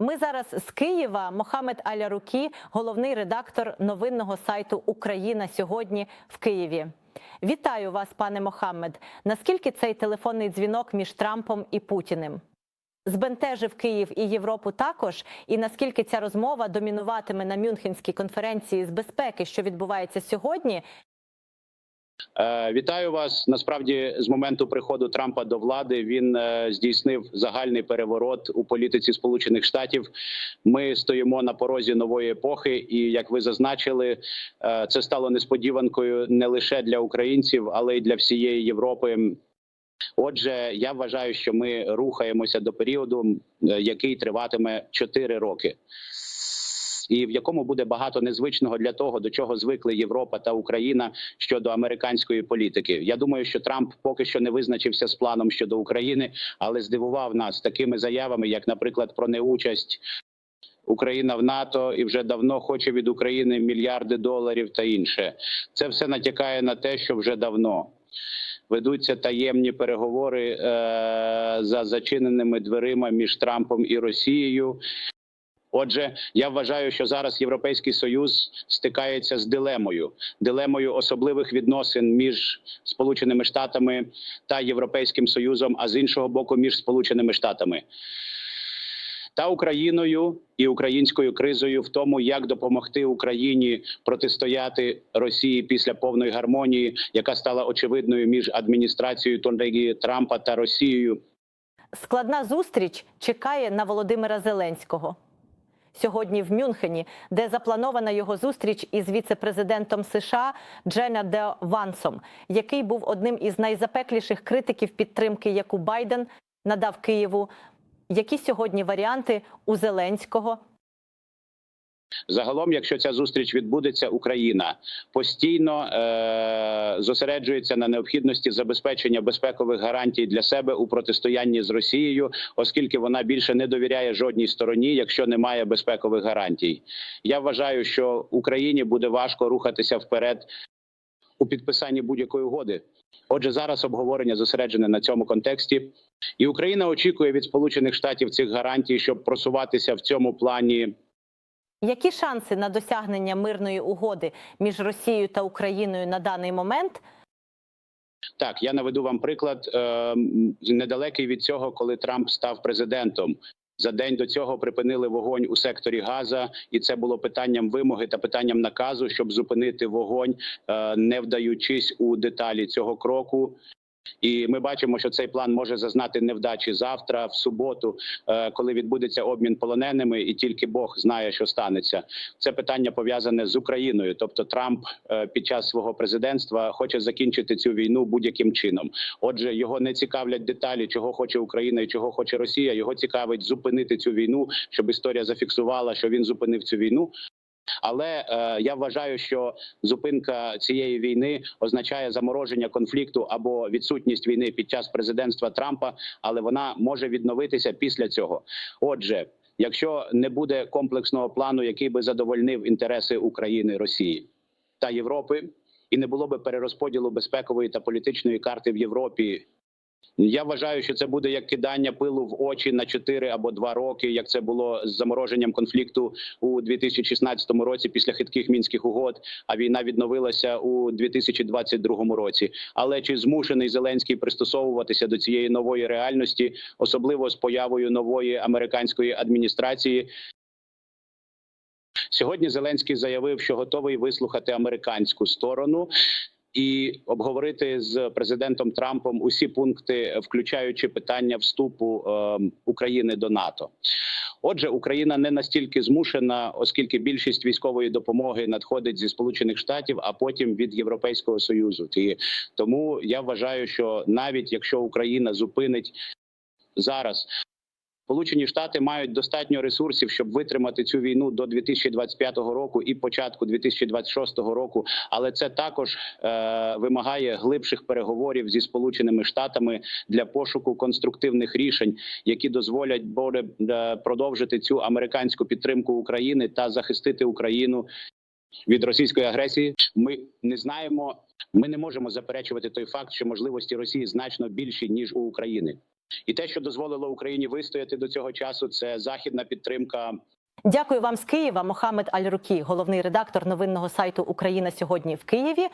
Ми зараз з Києва. Мохамед Алярукі, головний редактор новинного сайту Україна сьогодні в Києві. Вітаю вас, пане Мохаммед. Наскільки цей телефонний дзвінок між Трампом і Путіним? Збентежив Київ і Європу також, і наскільки ця розмова домінуватиме на Мюнхенській конференції з безпеки, що відбувається сьогодні, Вітаю вас. Насправді, з моменту приходу Трампа до влади він е, здійснив загальний переворот у політиці Сполучених Штатів. Ми стоїмо на порозі нової епохи, і як ви зазначили, е, це стало несподіванкою не лише для українців, але й для всієї Європи. Отже, я вважаю, що ми рухаємося до періоду, е, який триватиме 4 роки. І в якому буде багато незвичного для того, до чого звикли Європа та Україна щодо американської політики. Я думаю, що Трамп поки що не визначився з планом щодо України, але здивував нас такими заявами, як, наприклад, про неучасть Україна в НАТО і вже давно хоче від України мільярди доларів та інше. Це все натякає на те, що вже давно. Ведуться таємні переговори е, за зачиненими дверима між Трампом і Росією. Отже, я вважаю, що зараз Європейський Союз стикається з дилемою дилемою особливих відносин між Сполученими Штатами та Європейським Союзом, а з іншого боку, між Сполученими Штатами та Україною і українською кризою в тому, як допомогти Україні протистояти Росії після повної гармонії, яка стала очевидною між адміністрацією Тонреги Трампа та Росією. складна зустріч чекає на Володимира Зеленського. Сьогодні в Мюнхені, де запланована його зустріч із віце-президентом США Джена Де Вансом, який був одним із найзапекліших критиків підтримки, яку Байден надав Києву. Які сьогодні варіанти у Зеленського? Загалом, якщо ця зустріч відбудеться, Україна постійно е- зосереджується на необхідності забезпечення безпекових гарантій для себе у протистоянні з Росією, оскільки вона більше не довіряє жодній стороні, якщо немає безпекових гарантій. Я вважаю, що Україні буде важко рухатися вперед у підписанні будь-якої угоди. Отже, зараз обговорення зосереджене на цьому контексті, і Україна очікує від Сполучених Штатів цих гарантій, щоб просуватися в цьому плані. Які шанси на досягнення мирної угоди між Росією та Україною на даний момент? Так, я наведу вам приклад е, недалекий від цього, коли Трамп став президентом. За день до цього припинили вогонь у секторі Газа, і це було питанням вимоги та питанням наказу, щоб зупинити вогонь, е, не вдаючись у деталі цього кроку. І ми бачимо, що цей план може зазнати невдачі завтра, в суботу, е, коли відбудеться обмін полоненими, і тільки Бог знає, що станеться. Це питання пов'язане з Україною. Тобто, Трамп е, під час свого президентства хоче закінчити цю війну будь-яким чином. Отже, його не цікавлять деталі, чого хоче Україна і чого хоче Росія. Його цікавить зупинити цю війну, щоб історія зафіксувала, що він зупинив цю війну. Але е, я вважаю, що зупинка цієї війни означає замороження конфлікту або відсутність війни під час президентства Трампа, але вона може відновитися після цього. Отже, якщо не буде комплексного плану, який би задовольнив інтереси України, Росії та Європи, і не було би перерозподілу безпекової та політичної карти в Європі. Я вважаю, що це буде як кидання пилу в очі на 4 або 2 роки, як це було з замороженням конфлікту у 2016 році після хитких мінських угод. А війна відновилася у 2022 році. Але чи змушений Зеленський пристосовуватися до цієї нової реальності, особливо з появою нової американської адміністрації? Сьогодні Зеленський заявив, що готовий вислухати американську сторону і обговорити з президентом Трампом усі пункти, включаючи питання вступу е, України до НАТО. Отже, Україна не настільки змушена, оскільки більшість військової допомоги надходить зі Сполучених Штатів, а потім від Європейського союзу. І тому я вважаю, що навіть якщо Україна зупинить зараз. Сполучені Штати мають достатньо ресурсів, щоб витримати цю війну до 2025 року і початку 2026 року. Але це також е, вимагає глибших переговорів зі сполученими штатами для пошуку конструктивних рішень, які дозволять буде е, продовжити цю американську підтримку України та захистити Україну від російської агресії. Ми не знаємо. Ми не можемо заперечувати той факт, що можливості Росії значно більші ніж у України. І те, що дозволило Україні вистояти до цього часу, це західна підтримка Дякую вам з Києва. Мохамед Аль-Рукі, головний редактор новинного сайту Україна сьогодні в Києві.